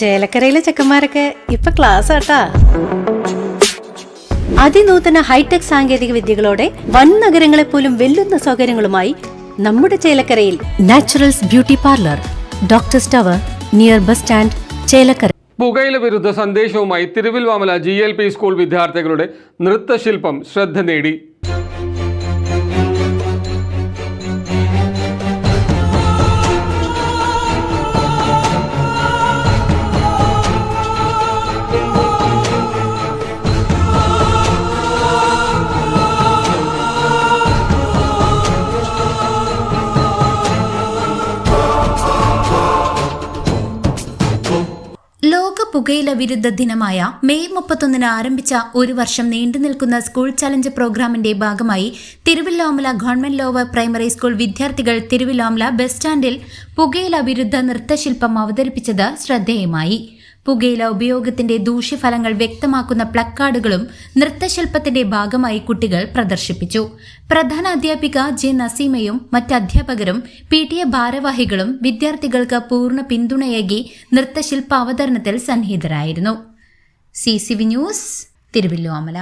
ചേലക്കരയിലെ ചെക്കന്മാരൊക്കെ ഇപ്പൊ ക്ലാസ് ആട്ടാ. അതിനൂതന ഹൈടെക് സാങ്കേതിക വിദ്യകളോടെ വൻ നഗരങ്ങളെ പോലും വെല്ലുന്ന സൗകര്യങ്ങളുമായി നമ്മുടെ ചേലക്കരയിൽ naturals beauty parlour doctor tower near bus stand Chelakkara. പുകയില വിരുദ്ധ സന്ദേശവുമായി Thiruvilwamala G L P school വിദ്യാർത്ഥികളുടെ നൃത്തശില്പം ശ്രദ്ധ നേടി. ലോക പുകയില വിരുദ്ധ ദിനമായ മെയ് മുപ്പത്തൊന്നിന് ആരംഭിച്ച ഒരു വർഷം നീണ്ടു നിൽക്കുന്ന സ്കൂൾ ചലഞ്ച് പ്രോഗ്രാമിന്റെ ഭാഗമായി Thiruvilwamala government lower primary school വിദ്യാർത്ഥികൾ തിരുവില്ലോമല ബസ് സ്റ്റാൻഡിൽ പുകയില വിരുദ്ധ നൃത്തശില്പം അവതരിപ്പിച്ചത് ശ്രദ്ധേയമായി. പുകയില ഉപയോഗത്തിന്റെ ദൂഷ്യഫലങ്ങൾ വ്യക്തമാക്കുന്ന പ്ലക്കാർഡുകളും നൃത്തശില്പത്തിന്റെ ഭാഗമായി കുട്ടികൾ പ്രദർശിപ്പിച്ചു. പ്രധാന അധ്യാപിക ജെ നസീമയും മറ്റ് അധ്യാപകരും പി ടി എ ഭാരവാഹികളും വിദ്യാർത്ഥികൾക്ക് പൂർണ പിന്തുണയേകി നൃത്തശില്പ അവതരണത്തിൽ സന്നിഹിതരായിരുന്നു. C C V news Thiruvilwamala